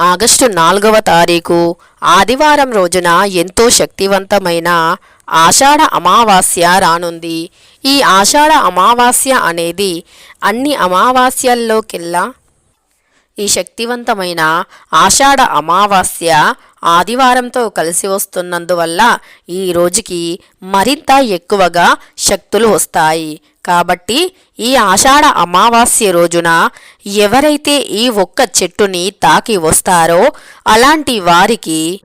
August నాలుగవ తారీఖు ఆదివారం రోజున ఎంతో శక్తివంతమైన ఆషాఢ అమావాస్య రానుంది. ఈ ఆషాఢ అమావాస్య అనేది అన్ని అమావాస్యల్లోకెల్లా ఈ శక్తివంతమైన ఆషాఢ అమావాస్య ఆదివారంతో కలిసి వస్తున్నందువల్ల ఈ రోజుకి మరింత ఎక్కువగా శక్తులు వస్తాయి. కాబట్టి ఈ ఆషాఢ అమావాస్య రోజున ఎవరైతే ఈ ఒక్క చెట్టుని తాకి వస్తారో అలాంటి వారికి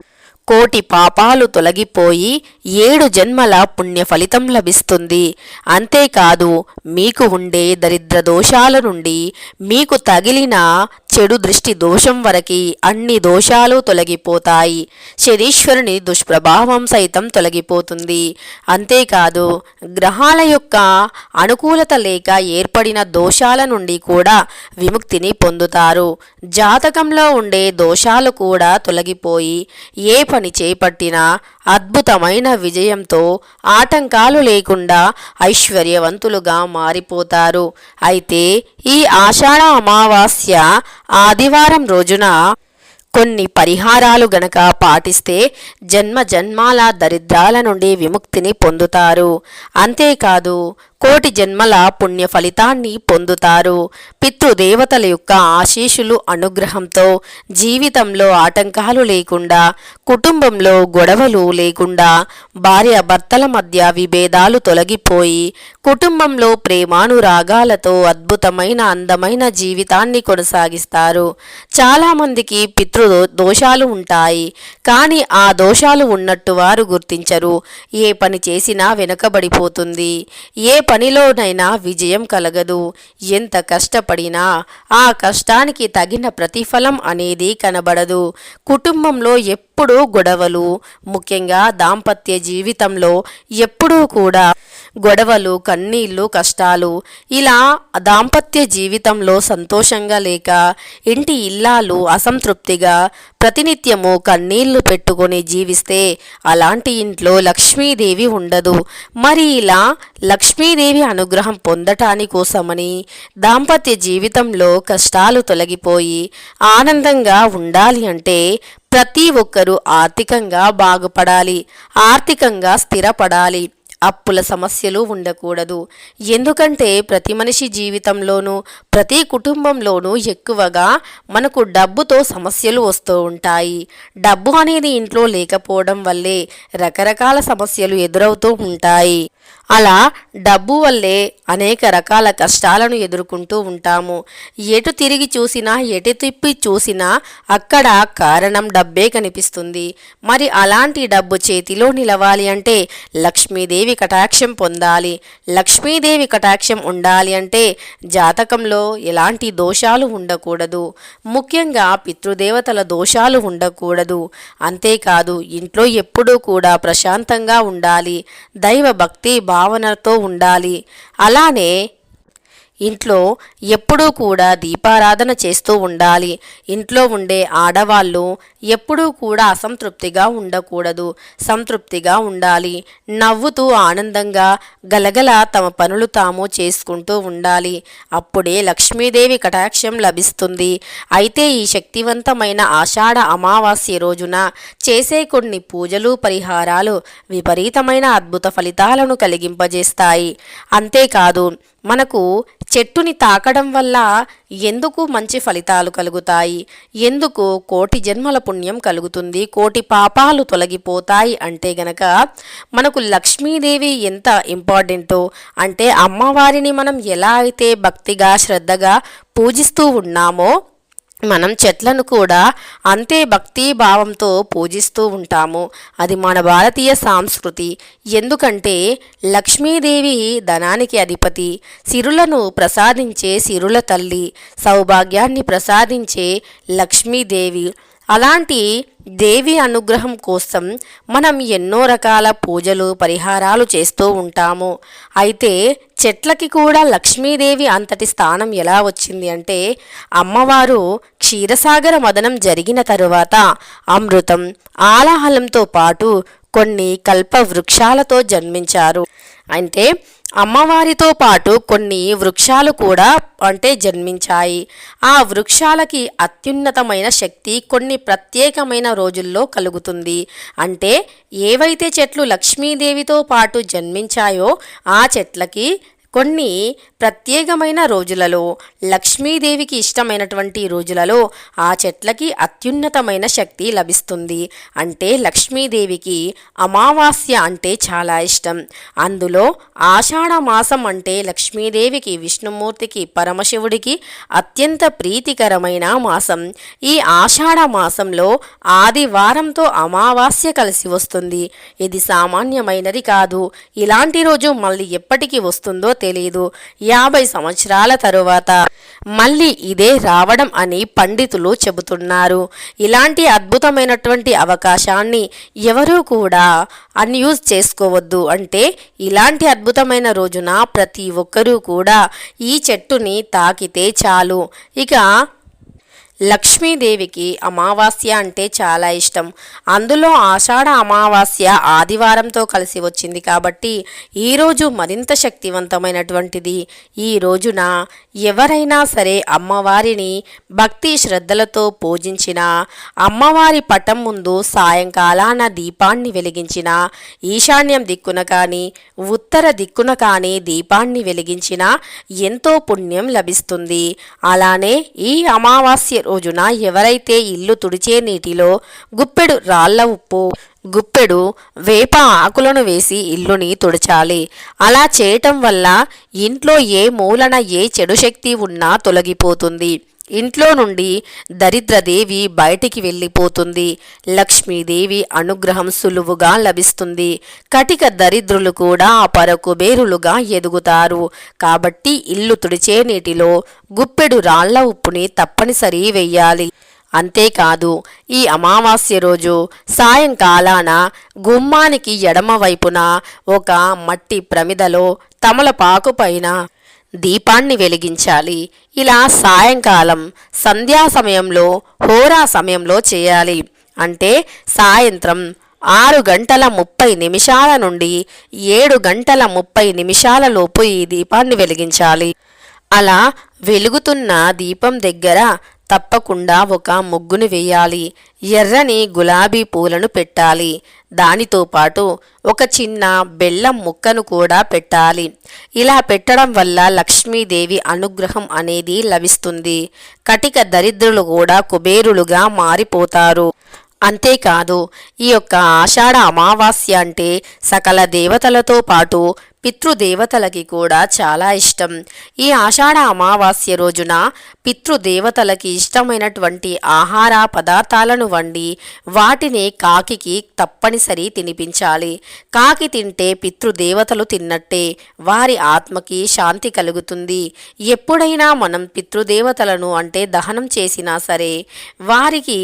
కోటి పాపాలు తొలగిపోయి ఏడు జన్మల పుణ్య ఫలితం లభిస్తుంది. అంతేకాదు మీకు ఉండే దరిద్ర దోషాల నుండి మీకు తగిలిన చెడు దృష్టి దోషం వరకి అన్ని దోషాలు తొలగిపోతాయి. శనీశ్వరుని దుష్ప్రభావం సైతం తొలగిపోతుంది. అంతేకాదు గ్రహాల యొక్క అనుకూలత లేక ఏర్పడిన దోషాల నుండి కూడా విముక్తిని పొందుతారు. జాతకంలో ఉండే దోషాలు కూడా తొలగిపోయి ఏ పని చేపట్టినా అద్భుతమైన విజయంతో ఆటంకాలు లేకుండా ఐశ్వర్యవంతులుగా మారిపోతారు. అయితే ఈ ఆషాఢ అమావాస్య ఆదివారం రోజున కొన్ని పరిహారాలు గనక పాటిస్తే జన్మ జన్మాల దరిద్రాల నుండి విముక్తిని పొందుతారు. అంతేకాదు కోటి జన్మల పుణ్య ఫలితాన్ని పొందుతారు. పితృదేవతల యొక్క ఆశీషులు అనుగ్రహంతో జీవితంలో ఆటంకాలు లేకుండా కుటుంబంలో గొడవలు లేకుండా భార్య భర్తల మధ్య విభేదాలు తొలగిపోయి కుటుంబంలో ప్రేమానురాగాలతో అద్భుతమైన అందమైన జీవితాన్ని కొనసాగిస్తారు. చాలామందికి పితృ దోషాలు ఉంటాయి. కానీ ఆ దోషాలు ఉన్నట్టు వారు గుర్తించరు. ఏ పని చేసినా వెనుకబడిపోతుంది. ఏ పనిలోనైనా విజయం కలగదు. ఎంత కష్టపడినా ఆ కష్టానికి తగిన ప్రతిఫలం అనేది కనబడదు. కుటుంబంలో ఎప్పుడూ గొడవలు ముఖ్యంగా దాంపత్య జీవితంలో ఎప్పుడూ కూడా గొడవలు కన్నీళ్ళు కష్టాలు. ఇలా దాంపత్య జీవితంలో సంతోషంగా లేక ఇంటి ఇల్లాలు అసంతృప్తిగా ప్రతినిత్యము కన్నీళ్ళు పెట్టుకొని జీవిస్తే అలాంటి ఇంట్లో లక్ష్మీదేవి ఉండదు. మరి ఇలా లక్ష్మీదేవి అనుగ్రహం పొందటాని కోసమని దాంపత్య జీవితంలో కష్టాలు తొలగిపోయి ఆనందంగా ఉండాలి అంటే ప్రతి ఒక్కరూ ఆర్థికంగా బాగుపడాలి ఆర్థికంగా స్థిరపడాలి. అప్పుల సమస్యలు ఉండకూడదు. ఎందుకంటే ప్రతి మనిషి జీవితంలోనూ ప్రతి కుటుంబంలోనూ ఎక్కువగా మనకు డబ్బుతో సమస్యలు వస్తూ ఉంటాయి. డబ్బు అనేది ఇంట్లో లేకపోవడం వల్లే రకరకాల సమస్యలు ఎదురవుతూ ఉంటాయి. అలా డబ్బు వల్లే అనేక రకాల కష్టాలను ఎదుర్కొంటూ ఉంటాము. ఎటు తిరిగి చూసినా ఎటు తిప్పి చూసినా అక్కడ కారణం డబ్బే కనిపిస్తుంది. మరి అలాంటి డబ్బు చేతిలో నిలవాలి అంటే లక్ష్మీదేవి కటాక్షం పొందాలి. లక్ష్మీదేవి కటాక్షం ఉండాలి అంటే జాతకంలో ఎలాంటి దోషాలు ఉండకూడదు. ముఖ్యంగా పితృదేవతల దోషాలు ఉండకూడదు. అంతేకాదు ఇంట్లో ఎప్పుడూ కూడా ప్రశాంతంగా ఉండాలి. దైవ భక్తి భావనతో ఉండాలి. అలానే ఇంట్లో ఎప్పుడూ కూడా దీపారాధన చేస్తూ ఉండాలి. ఇంట్లో ఉండే ఆడవాళ్ళు ఎప్పుడూ కూడా అసంతృప్తిగా ఉండకూడదు. సంతృప్తిగా ఉండాలి. నవ్వుతూ ఆనందంగా గలగల తమ పనులు తాము చేసుకుంటూ ఉండాలి. అప్పుడే లక్ష్మీదేవి కటాక్షం లభిస్తుంది. అయితే ఈ శక్తివంతమైన ఆషాఢ అమావాస్య రోజున చేసే కొన్ని పూజలు పరిహారాలు విపరీతమైన అద్భుత ఫలితాలను కలిగింపజేస్తాయి. అంతేకాదు మనకు చెట్టుని తాకడం వల్ల ఎందుకు మంచి ఫలితాలు కలుగుతాయి? ఎందుకు కోటి జన్మల పుణ్యం కలుగుతుంది? కోటి పాపాలు తొలగిపోతాయి అంటే గనక మనకు లక్ష్మీదేవి ఎంత ఇంపార్టెంటో అంటే అమ్మవారిని మనం ఎలా అయితే భక్తిగా శ్రద్ధగా పూజిస్తూ ఉన్నామో మనం చెట్లను కూడా అంతే భక్తి భావంతో పూజిస్తూ ఉంటాము. అది మన భారతీయ సంస్కృతి. ఎందుకంటే లక్ష్మీదేవి ధనానికి అధిపతి సిరులను ప్రసాదించే సిరుల తల్లి సౌభాగ్యాన్ని ప్రసాదించే లక్ష్మీదేవి. అలాంటి దేవి అనుగ్రహం కోసం మనం ఎన్నో రకాల పూజలు పరిహారాలు చేస్తూ ఉంటాము. అయితే చెట్లకి కూడా లక్ష్మీదేవి అంతటి స్థానం ఎలా వచ్చింది అంటే అమ్మవారు క్షీరసాగర మదనం జరిగిన తరువాత అమృతం ఆలాహలంతో పాటు కొన్ని కల్ప వృక్షాలతో జన్మించారు. అంటే అమ్మవారితో పాటు కొన్ని వృక్షాలు కూడా అంటే జన్మించాయి. ఆ వృక్షాలకి అత్యున్నతమైన శక్తి కొన్ని ప్రత్యేకమైన రోజుల్లో కలుగుతుంది. అంటే ఏవైతే చెట్లు లక్ష్మీదేవితో పాటు జన్మించాయో ఆ చెట్లకి కొన్ని ప్రత్యేకమైన రోజులలో లక్ష్మీదేవికి ఇష్టమైనటువంటి రోజులలో ఆ చెట్లకి అత్యున్నతమైన శక్తి లభిస్తుంది. అంటే లక్ష్మీదేవికి అమావాస్య అంటే చాలా ఇష్టం. అందులో ఆషాఢ మాసం అంటే లక్ష్మీదేవికి విష్ణుమూర్తికి పరమశివుడికి అత్యంత ప్రీతికరమైన మాసం. ఈ ఆషాఢ మాసంలో ఆదివారంతో అమావాస్య కలిసి వస్తుంది. ఇది సామాన్యమైనది కాదు. ఇలాంటి రోజు మళ్ళీ ఎప్పటికీ వస్తుందో తెలియదు యాభై సంవత్సరాల తరువాత మళ్ళీ ఇదే రావడం అని పండితులు చెబుతున్నారు. ఇలాంటి అద్భుతమైనటువంటి అవకాశాన్ని ఎవరూ కూడా అన్యూజ్ చేసుకోవద్దు. అంటే ఇలాంటి అద్భుతమైన రోజున ప్రతి ఒక్కరూ కూడా ఈ చెట్టుని తాకితే చాలు. ఇక లక్ష్మీదేవికి అమావాస్య అంటే చాలా ఇష్టం. అందులో ఆషాఢ అమావాస్య ఆదివారంతో కలిసి వచ్చింది కాబట్టి ఈరోజు మరింత శక్తివంతమైనటువంటిది. ఈ రోజున ఎవరైనా సరే అమ్మవారిని భక్తి శ్రద్ధలతో పూజించిన అమ్మవారి పటం ముందు సాయంకాలాన దీపాన్ని వెలిగించిన ఈశాన్యం దిక్కున కానీ ఉత్తర దిక్కున కానీ దీపాన్ని వెలిగించిన ఎంతో పుణ్యం లభిస్తుంది. అలానే ఈ అమావాస్య రోజున ఎవరైతే ఇల్లు తుడిచే నీటిలో గుప్పెడు రాళ్ళ ఉప్పు గుప్పెడు వేప ఆకులను వేసి ఇల్లుని తుడచాలి. అలా చేయటం వల్ల ఇంట్లో ఏ మూలన ఏ చెడు శక్తి ఉన్నా తొలగిపోతుంది. ఇంట్లో నుండి దరిద్రదేవి బయటికి వెళ్ళిపోతుంది. లక్ష్మీదేవి అనుగ్రహం సులువుగా లభిస్తుంది. కటిక దరిద్రులు కూడా పరకుబేరులుగా ఎదుగుతారు. కాబట్టి ఇల్లు తుడిచే నీటిలో గుప్పెడు రాళ్ళ ఉప్పుని తప్పనిసరి వెయ్యాలి. అంతేకాదు ఈ అమావాస్య రోజు సాయంకాలాన గుమ్మానికి ఎడమవైపున ఒక మట్టి ప్రమిదలో తమలపాకు పైన దీపాన్ని వెలిగించాలి. ఇలా సాయంకాలం సంధ్యా సమయంలో హోరా సమయంలో చేయాలి. అంటే సాయంత్రం ఆరు గంటల ముప్పై నిమిషాల నుండి ఏడు గంటల ముప్పై నిమిషాల లోపు ఈ దీపాన్ని వెలిగించాలి. అలా వెలుగుతున్న దీపం దగ్గర తప్పకుండా ఒక ముగ్గును వేయాలి. ఎర్రని గులాబీ పూలను పెట్టాలి. దానితో పాటు ఒక చిన్న బెల్లం ముక్కను కూడా పెట్టాలి. ఇలా పెట్టడం వల్ల లక్ష్మీదేవి అనుగ్రహం అనేది లభిస్తుంది. కటిక దరిద్రులు కూడా కుబేరులుగా మారిపోతారు. అంతేకాదు ఈ యొక్క ఆషాఢ అమావాస్య అంటే సకల దేవతలతో పాటు పితృదేవతలకి కూడా చాలా ఇష్టం. ఈ ఆషాఢ అమావాస్య రోజున పితృదేవతలకి ఇష్టమైనటువంటి ఆహార పదార్థాలను వండి వాటిని కాకికి తప్పనిసరి తినిపించాలి. కాకి తింటే పితృదేవతలు తిన్నట్టే వారి ఆత్మకి శాంతి కలుగుతుంది. ఎప్పుడైనా మనం పితృదేవతలను అంటే దహనం చేసినా సరే వారికి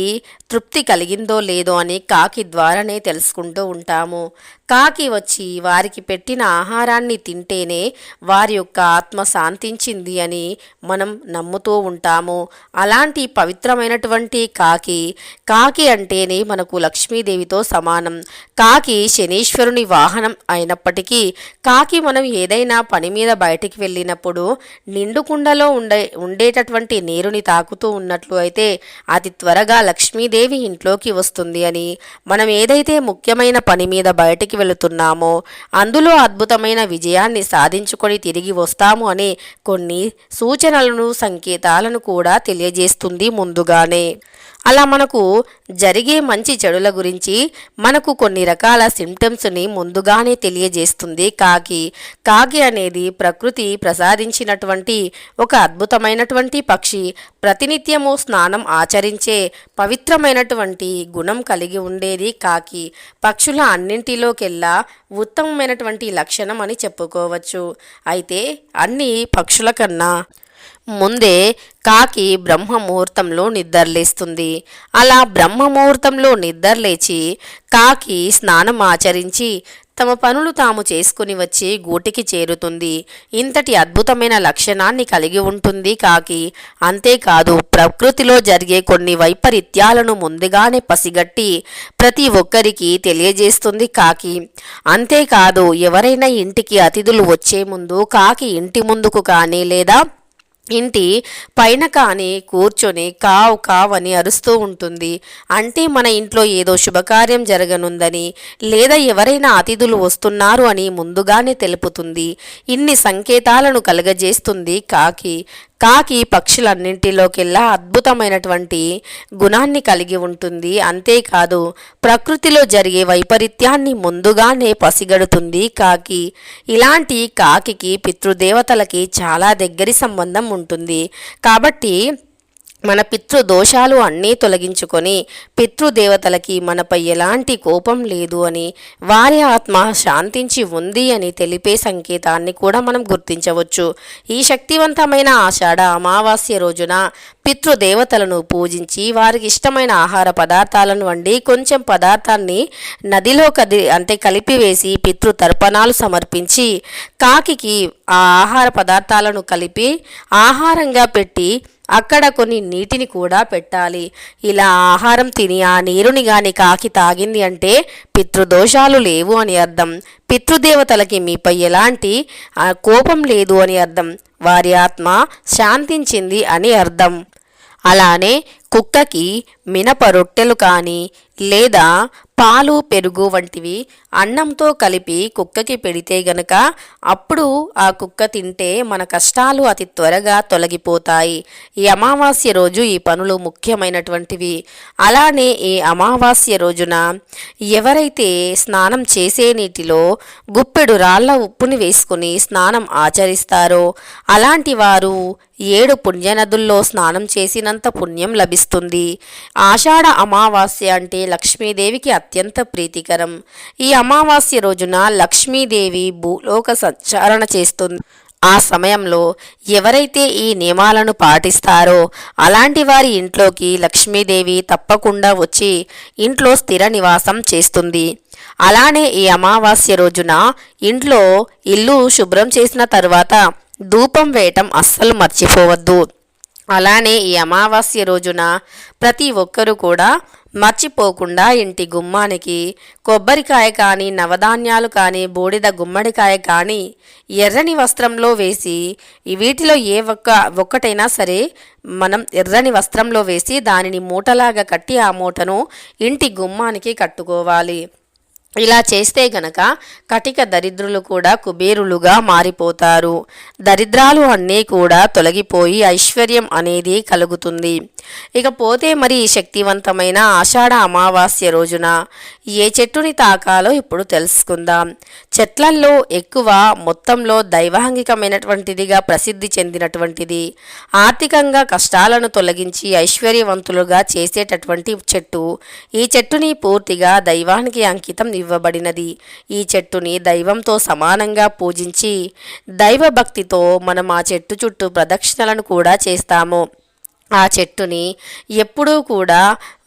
తృప్తి కలిగిందో లేదో అని కాకి ద్వారానే తెలుసుకుంటూ ఉంటాము. కాకి వచ్చి వారికి పెట్టిన ఆహారాన్ని తింటేనే వారి యొక్క ఆత్మ శాంతించింది అని మనం నమ్ముతూ ఉంటాము. అలాంటి పవిత్రమైనటువంటి కాకి కాకి అంటేనే మనకు లక్ష్మీదేవితో సమానం. కాకి శనీశ్వరుని వాహనం అయినప్పటికీ కాకి మనం ఏదైనా పని మీద బయటికి వెళ్ళినప్పుడు నిండు కుండలో ఉండే ఉండేటటువంటి నీరుని తాకుతూ ఉన్నట్లు అయితే అతి త్వరగా లక్ష్మీదేవి ఇంట్లోకి వస్తుంది అని మనం ఏదైతే ముఖ్యమైన పని మీద బయటికి వెళుతున్నామో అందులో అద్భుతమైన విజయాన్ని సాధించుకొని తిరిగి వస్తాము అనే కొన్ని సూచనలను సంకేతాలను కూడా తెలియజేస్తుంది ముందుగానే. అలా మనకు జరిగే మంచి చెడుల గురించి మనకు కొన్ని రకాల సిమ్టమ్స్ని ముందుగానే తెలియజేస్తుంది. కాకి. కాకి అనేది ప్రకృతి ప్రసాదించినటువంటి ఒక అద్భుతమైనటువంటి పక్షి. ప్రతినిత్యము స్నానం ఆచరించే పవిత్రమైనటువంటి గుణం కలిగి ఉండేది కాకి. పక్షుల అన్నింటిలోకెల్లా ఉత్తమమైనటువంటి లక్షణం అని చెప్పుకోవచ్చు. అయితే అన్ని పక్షుల కన్నా ముందే కాకి బ్రహ్మముహూర్తంలో నిద్రలేస్తుంది. అలా బ్రహ్మముహూర్తంలో నిద్రలేచి కాకి స్నానం ఆచరించి తమ పనులు తాము చేసుకుని వచ్చి గూటికి చేరుతుంది. ఇంతటి అద్భుతమైన లక్షణాన్ని కలిగి ఉంటుంది కాకి. అంతేకాదు ప్రకృతిలో జరిగే కొన్ని వైపరీత్యాలను ముందుగానే పసిగట్టి ప్రతి ఒక్కరికి తెలియజేస్తుంది కాకి. అంతేకాదు ఎవరైనా ఇంటికి అతిథులు వచ్చే ముందు కాకి ఇంటి ముందుకు కానీ లేదా ఇంటి పైన కానీ కూర్చొని కావు కావ్ అని అరుస్తూ ఉంటుంది. అంటే మన ఇంట్లో ఏదో శుభకార్యం జరగనుందని లేదా ఎవరైనా అతిథులు వస్తున్నారు అని ముందుగానే తెలుపుతుంది. ఇన్ని సంకేతాలను కలుగజేస్తుంది కాకి. కాకి పక్షులన్నింటిలోకెల్లా అద్భుతమైనటువంటి గుణాన్ని కలిగి ఉంటుంది. అంతేకాదు ప్రకృతిలో జరిగే వైపరీత్యాన్ని ముందుగానే పసిగడుతుంది కాకి. ఇలాంటి కాకి పితృదేవతలకి చాలా దగ్గరి సంబంధం ఉంటుంది. కాబట్టి మన పితృ దోషాలు అన్నీ తొలగించుకొని పితృదేవతలకి మనపై ఎలాంటి కోపం లేదు అని వారి ఆత్మ శాంతించి ఉంది అని తెలిపే సంకేతాన్ని కూడా మనం గుర్తించవచ్చు. ఈ శక్తివంతమైన ఆషాఢ అమావాస్య రోజున పితృదేవతలను పూజించి వారికి ఇష్టమైన ఆహార పదార్థాలను వండి కొంచెం పదార్థాన్ని నదిలో కది అంటే కలిపివేసి పితృ తర్పణాలు సమర్పించి కాకికి ఆ ఆహార పదార్థాలను కలిపి ఆహారంగా పెట్టి అక్కడ కొన్ని నీటిని కూడా పెట్టాలి. ఇలా ఆహారం తిని ఆ నీరుని గాని కాకి తాగింది అంటే పితృదోషాలు లేవు అని అర్థం. పితృదేవతలకి మీపై ఎలాంటి కోపం లేదు అని అర్థం. వారి ఆత్మ శాంతించింది అని అర్థం. అలానే కుక్కకి మినప రొట్టెలు కానీ లేదా పాలు పెరుగు వంటివి అన్నంతో కలిపి కుక్కకి పెడితే గనక అప్పుడు ఆ కుక్క తింటే మన కష్టాలు అతి త్వరగా తొలగిపోతాయి. ఈ అమావాస్య రోజు ఈ పనులు ముఖ్యమైనటువంటివి. అలానే ఈ అమావాస్య రోజున ఎవరైతే స్నానం చేసే నీటిలో గుప్పెడు రాళ్ళ ఉప్పుని వేసుకుని స్నానం ఆచరిస్తారో అలాంటి వారు ఏడు పుణ్యనదుల్లో స్నానం చేసినంత పుణ్యం లభిస్తుంది. ఆషాఢ అమావాస్య అంటే లక్ష్మీదేవికి అత్యంత ప్రీతికరం. ఈ అమావాస్య రోజున లక్ష్మీదేవి భూలోక సంచారణ చేస్తుంది. ఆ సమయంలో ఎవరైతే ఈ నియమాలను పాటిస్తారో అలాంటి వారి ఇంట్లోకి లక్ష్మీదేవి తప్పకుండా వచ్చి ఇంట్లో స్థిర నివాసం చేస్తుంది. అలానే ఈ అమావాస్య రోజున ఇంట్లో ఇల్లు శుభ్రం చేసిన తర్వాత ధూపం వేయటం అస్సలు మర్చిపోవద్దు. అలానే ఈ అమావాస్య రోజున ప్రతి ఒక్కరూ కూడా మర్చిపోకుండా ఇంటి గుమ్మానికి కొబ్బరికాయ కానీ నవధాన్యాలు కానీ బూడిద గుమ్మడికాయ కానీ ఎర్రని వస్త్రంలో వేసి వీటిలో ఏ ఒక్క ఒక్కటైనా సరే మనం ఎర్రని వస్త్రంలో వేసి దానిని మూటలాగా కట్టి ఆ మూటను ఇంటి గుమ్మానికి కట్టుకోవాలి. ఇలా చేస్తే గనక కటిక దరిద్రులు కూడా కుబేరులుగా మారిపోతారు. దరిద్రాలు అన్నీ కూడా తొలగిపోయి ఐశ్వర్యం అనేది కలుగుతుంది. ఇకపోతే మరి శక్తివంతమైన ఆషాఢ అమావాస్య రోజున ఏ చెట్టుని తాకాలో ఇప్పుడు తెలుసుకుందాం. చెట్లల్లో ఎక్కువ మొత్తంలో దైవాంగికమైనటువంటిదిగా ప్రసిద్ధి చెందినటువంటిది ఆర్థికంగా కష్టాలను తొలగించి ఐశ్వర్యవంతులుగా చేసేటటువంటి చెట్టు ఈ చెట్టుని పూర్తిగా దైవానికి అంకితం ఇవ్వబడినది. ఈ చెట్టుని దైవంతో సమానంగా పూజించి దైవ భక్తితో మనం ఆ చెట్టు చుట్టూ ప్రదక్షిణలను కూడా చేస్తాము. ఆ చెట్టుని ఎప్పుడూ కూడా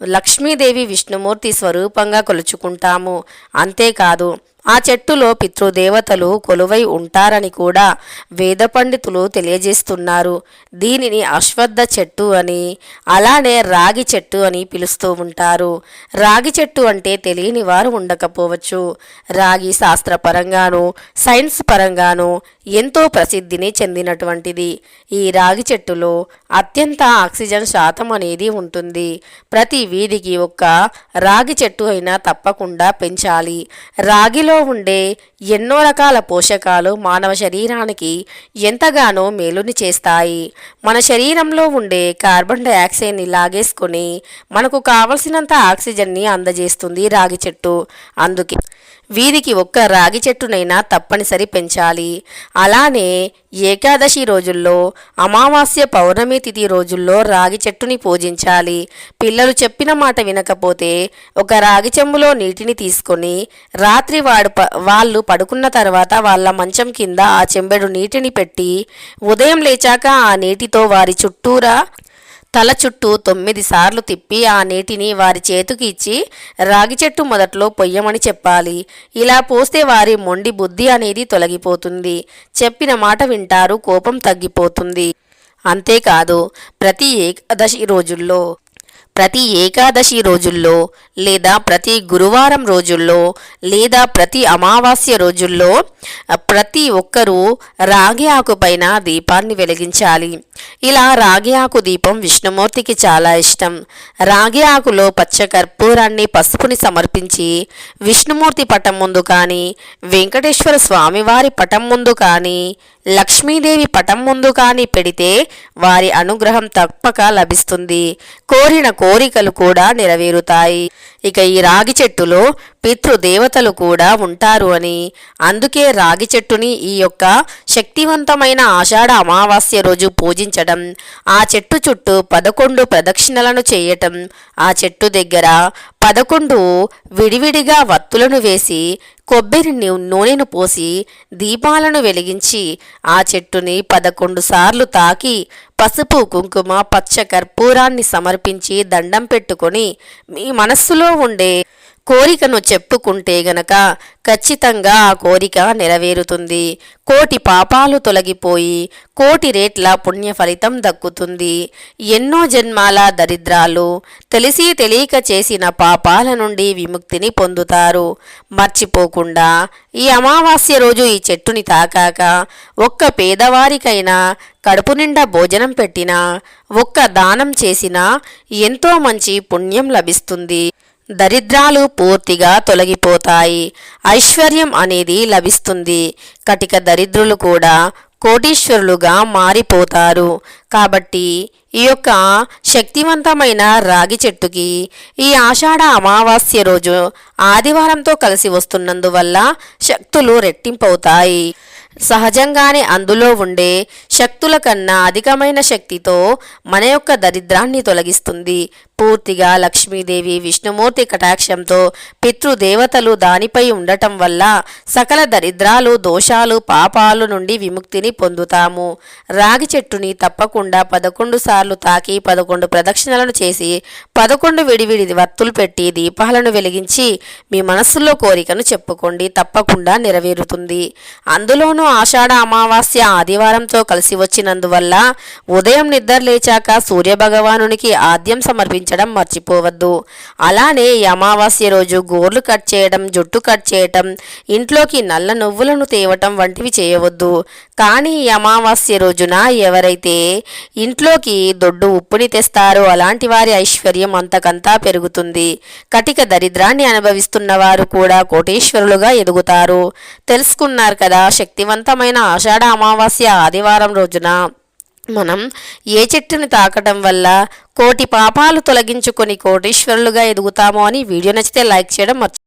లక్ష్మీదేవి విష్ణుమూర్తి స్వరూపంగా కొలుచుకుంటాము. అంతేకాదు ఆ చెట్టులో పితృదేవతలు కొలువై ఉంటారని కూడా వేద పండితులు తెలియజేస్తున్నారు. దీనిని అశ్వద్ధ చెట్టు అని అలానే రాగి చెట్టు అని పిలుస్తూ ఉంటారు. రాగి చెట్టు అంటే తెలియని వారు ఉండకపోవచ్చు. రాగి శాస్త్రపరంగాను సైన్స్ పరంగాను ఎంతో ప్రసిద్ధిని చెందినటువంటిది. ఈ రాగి చెట్టులో అత్యంత ఆక్సిజన్ శాతం అనేది ఉంటుంది. ప్రతి వీధికి ఒక్క రాగి చెట్టు అయినా తప్పకుండా పెంచాలి. రాగిలో ఉండే ఎన్నో రకాల పోషకాలు మానవ శరీరానికి ఎంతగానో మేలుని చేస్తాయి. మన శరీరంలో ఉండే కార్బన్ డైఆక్సైడ్ని లాగేసుకొని మనకు కావలసినంత ఆక్సిజన్ని అందజేస్తుంది రాగి చెట్టు. అందుకే వీరికి ఒక్క రాగి చెట్టునైనా తప్పనిసరి పెంచాలి. అలానే ఏకాదశి రోజుల్లో అమావాస్య పౌర్ణమి తిథి రోజుల్లో రాగి చెట్టుని పూజించాలి. పిల్లలు చెప్పిన మాట వినకపోతే ఒక రాగి చెంబులో నీటిని తీసుకొని రాత్రి వాడు ప వాళ్ళు పడుకున్న తర్వాత వాళ్ళ మంచం కింద ఆ చెంబెడు నీటిని పెట్టి ఉదయం లేచాక ఆ నీటితో వారి చుట్టూరా తల చుట్టూ తొమ్మిది సార్లు తిప్పి ఆ నీటిని వారి చేతికి ఇచ్చి రాగి చెట్టు మొదట్లో పొయ్యమని చెప్పాలి. ఇలా పోస్తే వారి మొండి బుద్ధి అనేది తొలగిపోతుంది. చెప్పిన మాట వింటారు కోపం తగ్గిపోతుంది. అంతేకాదు ప్రతి ఏకాదశి రోజుల్లో ప్రతి ఏకాదశి రోజుల్లో లేదా ప్రతి గురువారం రోజుల్లో లేదా ప్రతి అమావాస్య రోజుల్లో ప్రతి ఒక్కరూ రాగి ఆకు పైన దీపాన్ని వెలిగించాలి. ఇలా రాగి ఆకు దీపం విష్ణుమూర్తికి చాలా ఇష్టం. రాగి ఆకులో పచ్చ కర్పూరాన్ని పసుపుని సమర్పించి విష్ణుమూర్తి పటం ముందు కానీ వెంకటేశ్వర స్వామివారి పటం ముందు కానీ లక్ష్మీదేవి పటం ముందు కానీ పెడితే వారి అనుగ్రహం తప్పక లభిస్తుంది. కోరిన కోరికలు కూడా నెరవేరుతాయి. ఇక ఈ రాగి చెట్టులో పితృదేవతలు కూడా ఉంటారు అని. అందుకే రాగి చెట్టుని ఈ యొక్క శక్తివంతమైన ఆషాఢ అమావాస్య రోజు పూజించడం ఆ చెట్టు చుట్టూ పదకొండు ప్రదక్షిణలను చేయటం ఆ చెట్టు దగ్గర పదకొండు విడివిడిగా వత్తులను వేసి కొబ్బరిని నూనెను పోసి దీపాలను వెలిగించి ఆ చెట్టుని పదకొండు సార్లు తాకి పసుపు కుంకుమ పచ్చ కర్పూరాన్ని సమర్పించి దండం పెట్టుకొని మీ మనస్సులో ఉండే కోరికను చెప్పుకుంటే గనక ఖచ్చితంగా ఆ కోరిక నెరవేరుతుంది. కోటి పాపాలు తొలగిపోయి కోటి రేట్ల పుణ్య ఫలితం దక్కుతుంది. ఎన్నో జన్మాల దరిద్రాలు తెలిసి తెలియక చేసిన పాపాల నుండి విముక్తిని పొందుతారు. మర్చిపోకుండా ఈ అమావాస్య రోజు ఈ చెట్టుని తాకాక ఒక్క పేదవారికైనా కడుపు నిండా భోజనం పెట్టినా ఒక్క దానం చేసినా ఎంతో మంచి పుణ్యం లభిస్తుంది. దరిద్రాలు పూర్తిగా తొలగిపోతాయి. ఐశ్వర్యం అనేది లభిస్తుంది. కటిక దరిద్రులు కూడా కోటీశ్వరులుగా మారిపోతారు. కాబట్టి ఈ యొక్క శక్తివంతమైన రాగి చెట్టుకి ఈ ఆషాఢ అమావాస్య రోజు ఆదివారంతో కలిసి వస్తున్నందువల్ల శక్తులు రెట్టింపవుతాయి. సహజంగానే అందులో ఉండే శక్తుల కన్నా అధికమైన శక్తితో మన యొక్క దరిద్రాన్ని తొలగిస్తుంది. పూర్తిగా లక్ష్మీదేవి విష్ణుమూర్తి కటాక్షంతో పితృదేవతలు దానిపై ఉండటం వల్ల సకల దరిద్రాలు దోషాలు పాపాలు నుండి విముక్తిని పొందుతాము. రాగి చెట్టుని తప్పకుండా పదకొండు సార్లు తాకి పదకొండు ప్రదక్షిణలను చేసి పదకొండు విడివిడి వత్తులు పెట్టి దీపాలను వెలిగించి మీ మనస్సులో కోరికను చెప్పుకోండి. తప్పకుండా నెరవేరుతుంది. అందులోనూ ఆషాఢ అమావాస్య ఆదివారంతో కలిసి వచ్చినందువల్ల ఉదయం నిద్ర లేచాక సూర్యభగవానునికి ఆద్యం సమర్పించడం మర్చిపోవద్దు. అలానే ఈ అమావాస్య రోజు గోర్లు కట్ చేయడం జుట్టు కట్ చేయటం ఇంట్లోకి నల్ల నువ్వులను తేవటం వంటివి చేయవద్దు. కానీ ఈ అమావాస్య రోజున ఎవరైతే ఇంట్లోకి దొడ్డు ఉప్పుని తెస్తారో అలాంటి వారి ఐశ్వర్యం అంతకంతా పెరుగుతుంది. కటిక దరిద్రాన్ని అనుభవిస్తున్న వారు కూడా కోటేశ్వరులుగా ఎదుగుతారు. తెలుసుకున్నారు కదా శక్తివంతమైన ఆషాఢ అమావాస్య ఆదివారం రోజున. మనం ఏ చెట్టుని తాకటం వల్ల కోటి పాపాలు తొలగించుకొని కోటీశ్వరులుగా ఎదుగుతామో అని వీడియో నచ్చితే లైక్ చేయడం మర్చి